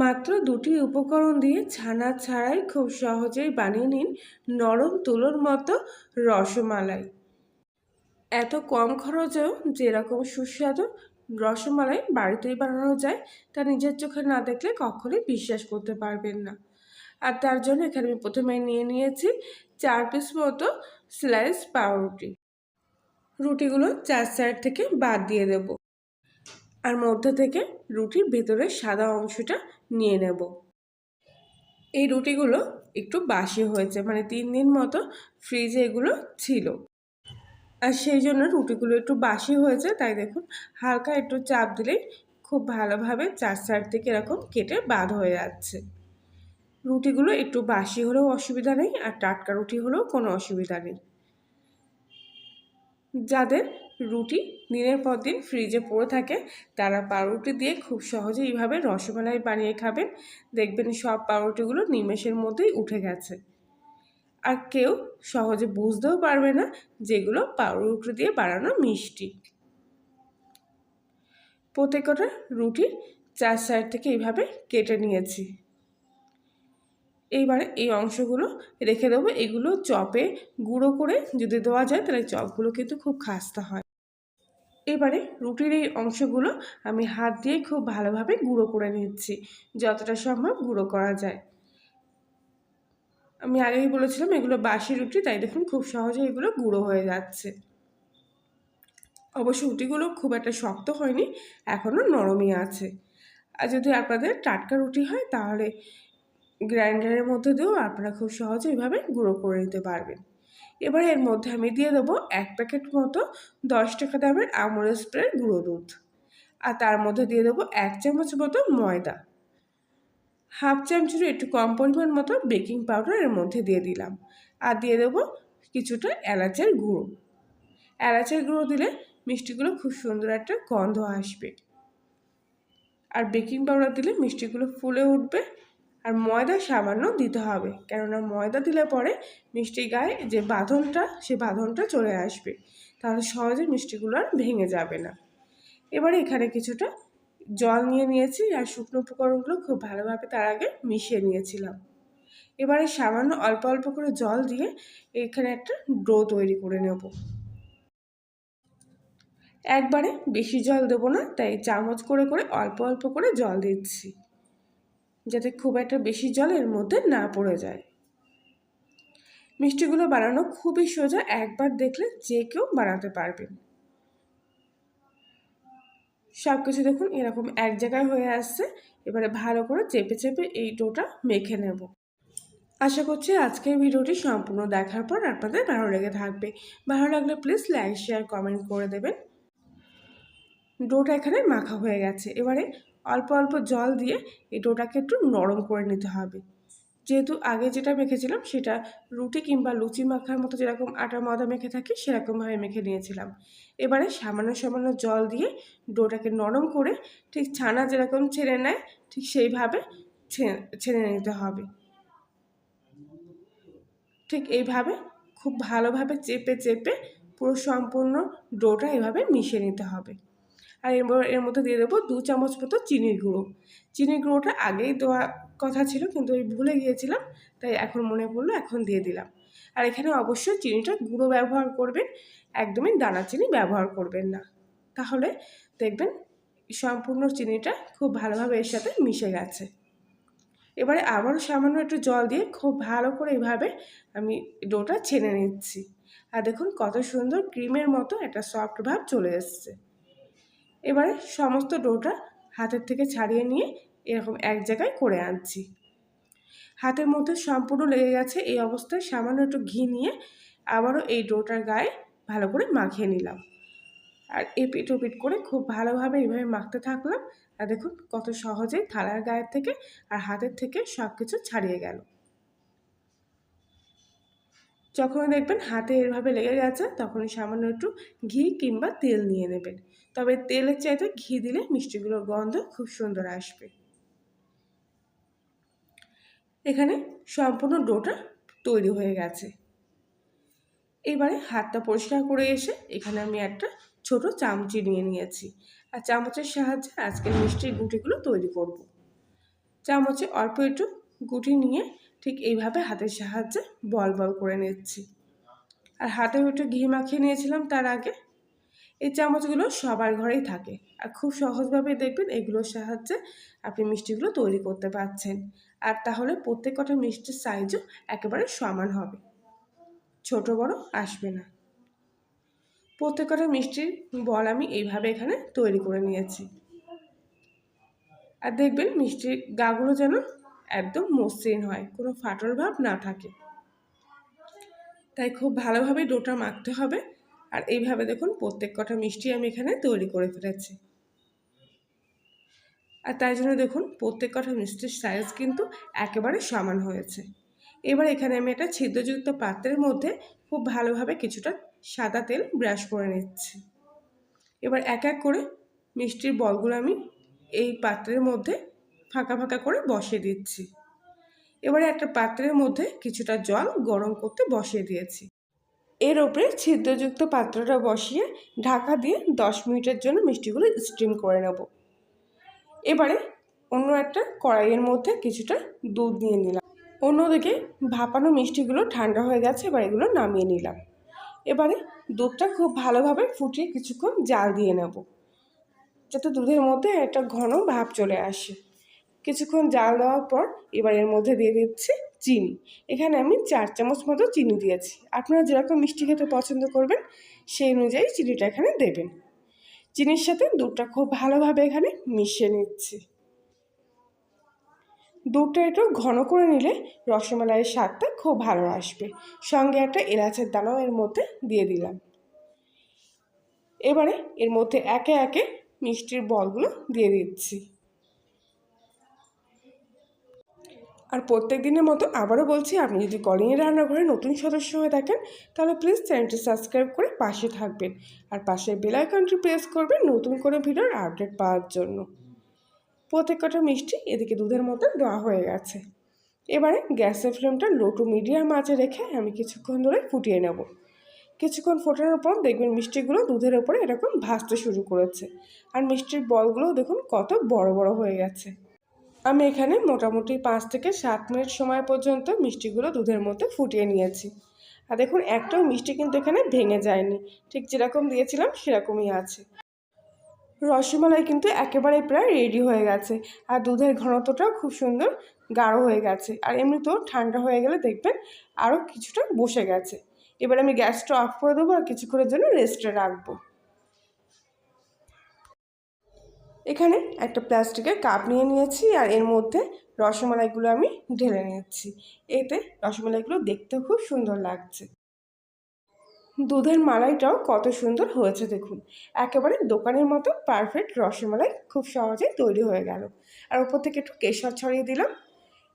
মাত্র দুটি উপকরণ দিয়ে ছানা ছাড়াই খুব সহজেই বানিয়ে নিন নরম তুলোর মতো রসমালাই। এত কম খরচেও যেরকম সুস্বাদু রসমালাই বাড়িতেই বানানো যায়, তা নিজের চোখে না দেখলে কখনোই বিশ্বাস করতে পারবেন না। আর তার জন্য এখানে আমি প্রথমে নিয়ে নিয়েছি চার পিস মতো স্লাইস পাউরুটি। রুটিগুলো চার সাইড থেকে বাদ দিয়ে দেব। আর মধ্যে থেকে রুটির ভেতরের সাদা অংশটা নিয়ে নেব। এই রুটিগুলো একটু বাসি হয়েছে মানে তিন দিন মতো ফ্রিজে এগুলো ছিল। আর সেই জন্য রুটিগুলো একটু বাসি হয়েছে, তাই দেখুন হালকা একটু চাপ দিলেই খুব ভালোভাবে চার সাইড থেকে এরকম কেটে বাদ হয়ে যাচ্ছে। রুটিগুলো একটু বাসি হলেও অসুবিধা নেই, আর টাটকা রুটি হলেও কোনো অসুবিধা নেই। যাদের রুটি দিনের পর দিন ফ্রিজে পড়ে থাকে। তারা পাউরুটি দিয়ে খুব সহজে এইভাবে রসমালাই বানিয়ে খাবেন। দেখবেন সব পাউরুটিগুলো নিমেষের মধ্যেই উঠে গেছে। আর কেউ সহজে বুঝতেও পারবে না যেগুলো পাউরুটি দিয়ে বানানো মিষ্টি। প্রত্যেকটা রুটির চার সাইড থেকে এইভাবে কেটে নিয়েছি। এইবারে এই অংশগুলো রেখে দেবো। এগুলো চপে গুঁড়ো করে যদি দেওয়া যায় তাহলে চপগুলো কিন্তু খুব খাস্তা হয়। এবারে রুটির এই অংশগুলো আমি হাত দিয়ে খুব ভালোভাবে গুঁড়ো করে নিচ্ছি, যতটা সম্ভব গুঁড়ো করা যায়। আমি আগেই বলেছিলাম এগুলো বাসি রুটি, তাই দেখুন খুব সহজে এগুলো গুঁড়ো হয়ে যাচ্ছে। অবশ্য রুটিগুলো খুব একটা শক্ত হয়নি, এখনও নরমই আছে। আর যদি আপনাদের টাটকা রুটি হয়, তাহলে গ্রাইন্ডারের মধ্যে দিয়েও আপনারা খুব সহজে এভাবে গুঁড়ো করে নিতে পারবেন। এবার এর মধ্যে আমি দিয়ে দেবো এক প্যাকেট মতো দশ টাকা দামের আমুল স্প্রে গুঁড়ো দুধ। আর তার মধ্যে দিয়ে দেবো এক চামচ মতো ময়দা। হাফ চামচেরও একটু কম পরিমাণ মতো বেকিং পাউডার এর মধ্যে দিয়ে দিলাম। আর দিয়ে দেবো কিছুটা এলাচের গুঁড়ো। এলাচের গুঁড়ো দিলে মিষ্টিগুলো খুব সুন্দর একটা গন্ধ আসবে। আর বেকিং পাউডার দিলে মিষ্টিগুলো ফুলে উঠবে। আর ময়দা সামান্য দিতে হবে। কেননা ময়দা দিলে পরে মিষ্টি গায়ে যে বাঁধনটা, সে বাঁধনটা চলে আসবে। তাহলে সহজে মিষ্টিগুলো আর ভেঙে যাবে না। এবারে এখানে কিছুটা জল নিয়ে নিয়েছি আর শুকনো উপকরণগুলো খুব ভালোভাবে তার আগে মিশিয়ে নিয়েছিলাম। এবারে সামান্য অল্প অল্প করে জল দিয়ে এখানে একটা ডো তৈরি করে নেব। একবারে বেশি জল দেবো না, তাই চামচ করে করে অল্প অল্প করে জল দিচ্ছি। যাতে খুব একটা বেশি জল এর মধ্যে না পড়ে যায়। মিষ্টিগুলো বানানো খুবই সোজা, একবার দেখলে যে কেউ বানাতে পারবেন সব কিছু দেখুন এরকম এক জায়গায় হয়ে আসছে। এবারে ভালো করে চেপে চেপে এই ডোটা মেখে নেব। আশা করছি আজকের ভিডিওটি সম্পূর্ণ দেখার পর আপনাদের ভালো লেগে থাকবে। ভালো লাগলে প্লিজ লাইক শেয়ার কমেন্ট করে দেবেন। ডোটা এখানে মাখা হয়ে গেছে। এবারে অল্প অল্প জল দিয়ে এই ডোটাকে একটু নরম করে নিতে হবে। যেহেতু আগে যেটা মেখেছিলাম সেটা রুটি কিংবা লুচি মাখার মতো যেরকম আটা ময়দা মেখে থাকি সেরকমভাবে মেখে নিয়েছিলাম। এবারে সামান্য সামান্য জল দিয়ে ডোটাকে নরম করে ঠিক ছানা যেরকম ছেড়ে নেয় ঠিক সেইভাবে ছেড়ে নিতে হবে। ঠিক এইভাবে খুব ভালোভাবে চেপে চেপে পুরো সম্পূর্ণ ডোটা এভাবে মিশিয়ে নিতে হবে। আর এর এর মধ্যে দিয়ে দেবো দু চামচ মতো চিনির গুঁড়ো। চিনির গুঁড়োটা আগেই দেওয়া কথা ছিল কিন্তু ওই ভুলে গিয়েছিলাম, তাই এখন মনে পড়ল, এখন দিয়ে দিলাম। আর এখানে অবশ্যই চিনিটা গুঁড়ো ব্যবহার করবেন, একদমই দানা চিনি ব্যবহার করবেন না। তাহলে দেখবেন সম্পূর্ণ চিনিটা খুব ভালোভাবে এর সাথে মিশে গেছে। এবারে আবারও সামান্য একটু জল দিয়ে খুব ভালো করে এইভাবে আমি ডোটা ছেনে নিচ্ছি। আর দেখুন কত সুন্দর ক্রিমের মতো একটা সফট ভাব চলে এসছে। এবারে সমস্ত ডোটা হাতের থেকে ছাড়িয়ে নিয়ে এরকম এক জায়গায় করে আনছি। হাতের মধ্যে সম্পূর্ণ লেগে গেছে এই অবস্থায় সামান্য একটু ঘি নিয়ে আবারও এই ডোটার গায়ে ভালো করে মাখিয়ে নিলাম। আর এপিট ওপিট করে খুব ভালোভাবে এইভাবে মাখতে থাকলাম। আর দেখুন কত সহজেই থালার গায়ের থেকে আর হাতের থেকে সব কিছু ছাড়িয়ে গেল। যখন দেখবেন হাতে এভাবে লেগে গেছে, তখনই সামান্য একটু ঘি কিংবা তেল নিয়ে নেবেন। তবে তেলের চাইতে ঘি দিলে মিষ্টিগুলোর গন্ধ খুব সুন্দর আসবে। এখানে সম্পূর্ণ ডোটা তৈরি হয়ে গেছে। এবারে হাতটা পরিষ্কার করে এসে এখানে আমি একটা ছোট চামচি নিয়ে নিয়েছি। আর চামচের সাহায্যে আজকে মিষ্টির গুটিগুলো তৈরি করব। চামচে অল্প একটু গুটি নিয়ে ঠিক এইভাবে হাতের সাহায্যে বল বল করে নিচ্ছি। আর হাতেও একটু ঘি মাখিয়ে নিয়েছিলাম তার আগে। এই চামচগুলো সবার ঘরেই থাকে। আর খুব সহজভাবে দেখবেন এগুলোর সাহায্যে আপনি মিষ্টিগুলো তৈরি করতে পারছেন। আর তাহলে প্রত্যেক কটা মিষ্টির সাইজও একেবারে সমান হবে। ছোট, বড় আসবে না। প্রত্যেক কটা মিষ্টির বল আমি এইভাবে এখানে তৈরি করে নিয়েছি। আর দেখবেন মিষ্টির গাগুলো যেন একদম মসৃণ হয়, কোনো ফাটল ভাব না থাকে। তাই খুব ভালোভাবে ডোটা মাখতে হবে। আর এইভাবে দেখুন প্রত্যেক কটা মিষ্টি আমি এখানে তৈরি করে ফেলেছি। আর তাই জন্য দেখুন প্রত্যেক কটা মিষ্টির সাইজ কিন্তু একেবারে সমান হয়েছে। এবার এখানে আমি একটা ছিদ্রযুক্ত পাত্রের মধ্যে খুব ভালোভাবে কিছুটা সাদা তেল ব্রাশ করে নিচ্ছি। এবার এক এক করে মিষ্টির বলগুলো আমি এই পাত্রের মধ্যে ফাঁকা ফাঁকা করে বসিয়ে দিচ্ছি। এবারে একটা পাত্রের মধ্যে কিছুটা জল গরম করতে বসিয়ে দিয়েছি। এর ওপরে ছিদ্রযুক্ত পাত্রটা বসিয়ে ঢাকা দিয়ে দশ মিনিটের জন্য মিষ্টিগুলো স্টিম করে নেব। এবারে অন্য একটা কড়াইয়ের মধ্যে কিছুটা দুধ নিয়ে নিলাম। অন্যদিকে ভাপানো মিষ্টিগুলো ঠান্ডা হয়ে গেছে, এবার এগুলো নামিয়ে নিলাম। এবারে দুধটা খুব ভালোভাবে ফুটিয়ে কিছুক্ষণ জাল দিয়ে নেব, যাতে দুধের মধ্যে একটা ঘন ভাব চলে আসে। কিছুক্ষণ জাল দেওয়ার পর এবার এর মধ্যে দিয়ে দিচ্ছি চিনি। এখানে আমি চার চামচ মতো চিনি দিয়েছি। আপনারা যেরকম মিষ্টি খেতে পছন্দ করবেন, সেই অনুযায়ী চিনিটা এখানে দেবেন। চিনির সাথে দুধটা খুব ভালোভাবে এখানে মিশিয়ে নিচ্ছি। দুধটা একটু ঘন করে নিলে রসমালাইয়ের স্বাদটা খুব ভালো আসবে। সঙ্গে একটা এলাচের দানাও এর মধ্যে দিয়ে দিলাম। এবারে এর মধ্যে একে একে মিষ্টির বলগুলো দিয়ে দিচ্ছি। আর প্রত্যেক দিনের মতো আবারও বলছি, আপনি যদি কলিংয়ের রান্নাঘরে নতুন সদস্য হয়ে থাকেন, তাহলে প্লিজ চ্যানেলটি সাবস্ক্রাইব করে পাশে থাকবেন আর পাশে বেল আইকনটি প্রেস করবেন নতুন করে ভিডিওর আপডেট পাওয়ার জন্য। প্রত্যেক কটা মিষ্টি এদিকে দুধের মতো দেওয়া হয়ে গেছে। এবারে গ্যাসের ফ্লেমটা লো টু মিডিয়াম আঁচে রেখে আমি কিছুক্ষণ ধরে ফুটিয়ে নেব। কিছুক্ষণ ফোটানোর পর দেখবেন মিষ্টিগুলো দুধের ওপরে এরকম ভাসতে শুরু করেছে। আর মিষ্টির বলগুলো দেখুন কত বড় বড় হয়ে গেছে। আমি এখানে মোটামুটি পাঁচ থেকে সাত মিনিট সময় পর্যন্ত মিষ্টিগুলো দুধের মধ্যে ফুটিয়ে নিয়েছি। আর দেখুন, একটাও মিষ্টি কিন্তু এখানে ভেঙে যায়নি। ঠিক যেরকম দিয়েছিলাম, সেরকমই আছে। রসমালাই কিন্তু একেবারে প্রায় রেডি হয়ে গেছে। আর দুধের ঘনত্বটাও খুব সুন্দর গাঢ় হয়ে গেছে। আর এমনিতেও ঠান্ডা হয়ে গেলে দেখবেন আরও কিছুটা বসে গেছে। এবার আমি গ্যাসটা অফ করে দেবো আর কিছুক্ষণের জন্য রেস্টে রাখব। এখানে একটা প্লাস্টিকের কাপ নিয়ে নিয়েছি আর এর মধ্যে রসমালাইগুলো আমি ঢেলে নিচ্ছি এতে রসমালাইগুলো দেখতে খুব সুন্দর লাগছে। দুধের মালাইটাও কত সুন্দর হয়েছে দেখুন। একেবারে দোকানের মতো পারফেক্ট রসমালাই খুব সহজেই তৈরি হয়ে গেল। আর ওপর থেকে একটু কেশর ছড়িয়ে দিলাম।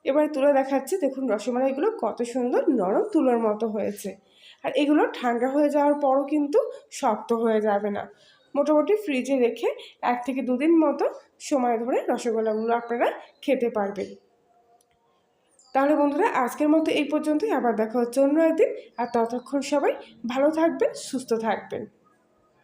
এবার তুলে দেখাচ্ছি দেখুন রসমালাইগুলো কত সুন্দর নরম তুলোর মতো হয়েছে। আর এগুলো ঠান্ডা হয়ে যাওয়ার পরও কিন্তু শক্ত হয়ে যাবে না। মোটামুটি ফ্রিজে রেখে এক থেকে দুদিন মতো সময় ধরে রসগোল্লাগুলো আপনারা খেতে পারবেন। তাহলে বন্ধুরা, আজকের মতো এই পর্যন্তই। আবার দেখা হচ্ছে অন্য একদিন। আর ততক্ষণ সবাই ভালো থাকবেন, সুস্থ থাকবেন।